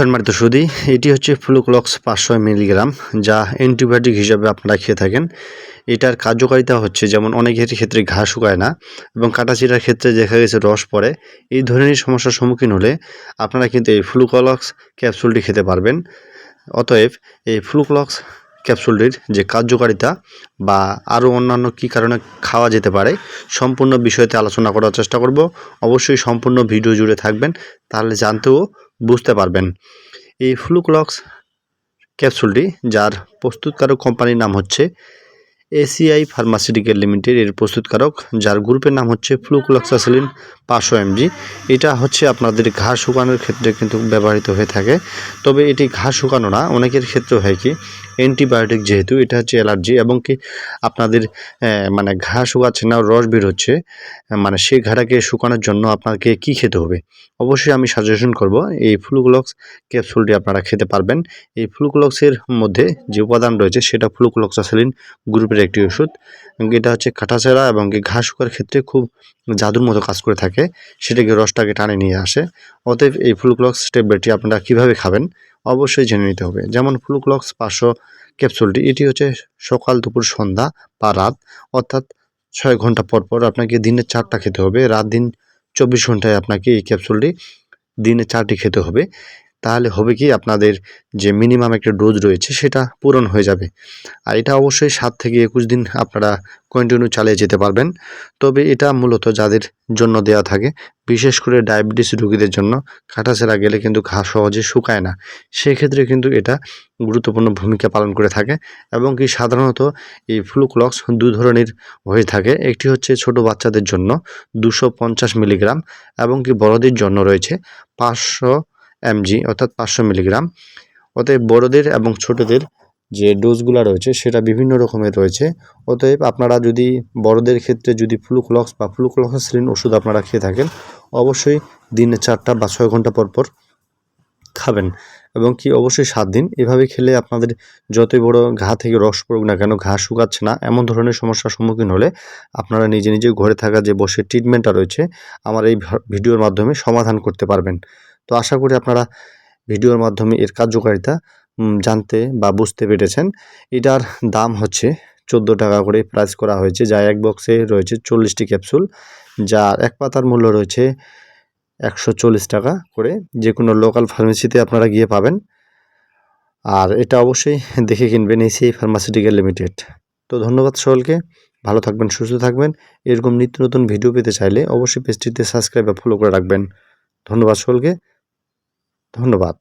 সম্মানিত সুদী এটি হচ্ছে ফ্লুকলক্স পাঁচশো মিলিগ্রাম, যা অ্যান্টিবায়োটিক হিসাবে আপনারা খেয়ে থাকেন। এটার কার্যকারিতা হচ্ছে যেমন অনেকের ক্ষেত্রে ঘা শুকায় না এবং কাটাচিরার ক্ষেত্রে দেখা গেছে রস পড়ে। এই ধরনের সমস্যার সম্মুখীন হলে আপনারা কিন্তু এই ফ্লুকলক্স ক্যাপসুলটি খেতে পারবেন। অতএব এই ফ্লুক্লক্স ক্যাপসুলটির যে কার্যকারিতা বা আরও অন্যান্য কী কারণে খাওয়া যেতে পারে, সম্পূর্ণ বিষয়তে আলোচনা করার চেষ্টা করব। অবশ্যই সম্পূর্ণ ভিডিও জুড়ে থাকবেন, তাহলে জানতেও বুঝতে পারবেন। এই ফ্লুক্লক্স ক্যাপসুলটি, যার প্রস্তুতকারক কোম্পানির নাম হচ্ছে এসিআই ফার্মাসিউটিক্যাল লিমিটেড, এর প্রস্তুতকারক, যার গ্রুপের নাম হচ্ছে ফ্লুক্লক্সাসিলিন পাঁচশো এমজি এটা হচ্ছে আপনাদের ঘাস শুকানোর ক্ষেত্রে কিন্তু ব্যবহৃত হয়ে থাকে। তবে এটি ঘা শুকানো না, অনেকের ক্ষেত্রে হয় কি, অ্যান্টিবায়োটিক যেহেতু, এটা হচ্ছে অ্যালার্জি এবং কি আপনাদের মানে ঘা শুকাচ্ছে না, রস বের হচ্ছে মানে সেই ঘাটাকে শুকানোর জন্য আপনাকে কি খেতে হবে? অবশ্যই আমি সাজেশন করব, এই ফ্লুক্লক্স ক্যাপসুলটি আপনারা খেতে পারবেন। এই ফ্লুক্লক্সের মধ্যে যে উপাদান রয়েছে, সেটা ফ্লুক্লক্সাসিলিন গ্রুপের একটি ওষুধ। এবং এটা হচ্ছে কাটাছেড়া এবং কি ঘা শুকার ক্ষেত্রে খুব জাদুর মতো কাজ করে থাকে। সেটাকে রসটাকে টানে নিয়ে আসে। অতএব এই ফ্লুক্লক্স ট্যাবলেটটি আপনারা কীভাবে খাবেন অবশ্যই জেনে নিতে হবে। যেমন ফ্লুক্লক্স পাঁচশো ক্যাপসুলটি এটি হচ্ছে সকাল, দুপুর, সন্ধ্যা বা রাত। অর্থাৎ ছয় ঘণ্টা পর পর আপনাকে দিনে চারটা খেতে হবে। রাত দিন চব্বিশ ঘন্টায় আপনাকে এই ক্যাপসুলটি দিনে চারটি খেতে হবে। তাহলে হবে কি আপনাদের যে মিনিমাম একটা ডোজ রয়েছে সেটা পূরণ হয়ে যাবে। আর এটা অবশ্যই সাত থেকে একুশ দিন আপনারা কন্টিনিউ চালিয়ে যেতে পারবেন। তবে এটা মূলত যাদের জন্য দেওয়া থাকে, বিশেষ করে ডায়াবেটিস রোগীদের জন্য কাটাছেড়া গেলে কিন্তু ঘা সহজে শুকায় না। সেক্ষেত্রে কিন্তু এটা গুরুত্বপূর্ণ ভূমিকা পালন করে থাকে এবং কি সাধারণত এই ফ্লুক্লক্স দু ধরনের হয়ে থাকে। একটি হচ্ছে ছোট বাচ্চাদের জন্য দুশো মিলিগ্রাম এবং কি বড়দের জন্য রয়েছে পাঁচশো এমজি অর্থাৎ পাঁচশো মিলিগ্রাম। অতএব বড়দের এবং ছোটদের যে ডোজগুলো রয়েছে, সেটা বিভিন্ন রকমের রয়েছে। অতএব আপনারা যদি বড়দের ক্ষেত্রে যদি ফ্লুক্লক্স বা ফ্লুক্লক্সাসিলিন ওষুধ আপনারা খেয়ে থাকেন, অবশ্যই দিনে চারটা বা ছয় ঘণ্টা পর পর খাবেন। এবং কি অবশ্যই সাত দিন। এভাবে খেলে আপনাদের যতই বড় ঘা থেকে রস পড়ুক না কেন, ঘা শুকাচ্ছে না, এমন ধরনের সমস্যার সম্মুখীন হলে আপনারা নিজে নিজে ঘরে থাকা যে বসে ট্রিটমেন্টটা রয়েছে, আমার এই ভিডিওর মাধ্যমে সমাধান করতে পারবেন। তো আশা করি আপনারা ভিডিওর মাধ্যমে এর কার্যকারিতা জানতে বা বুঝতে পেরেছেন। এটার দাম হচ্ছে চোদ্দ টাকা করে প্রাইস করা হয়েছে, যা এক বক্সে রয়েছে চল্লিশটি ক্যাপসুল যার এক পাতার মূল্য রয়েছে একশো চল্লিশ টাকা করে। যে কোনো লোকাল ফার্মেসিতে আপনারা গিয়ে পাবেন। আর এটা অবশ্যই দেখে কিনবেন এসিআই ফার্মাসিউটিক্যাল লিমিটেড তো ধন্যবাদ সকলকে, ভালো থাকবেন, সুস্থ থাকবেন। এরকম নিত্য নতুন ভিডিও পেতে চাইলে অবশ্যই পেজটিতে সাবস্ক্রাইব বা ফলো করে রাখবেন। ধন্যবাদ সকলকে। ধন্যবাদ।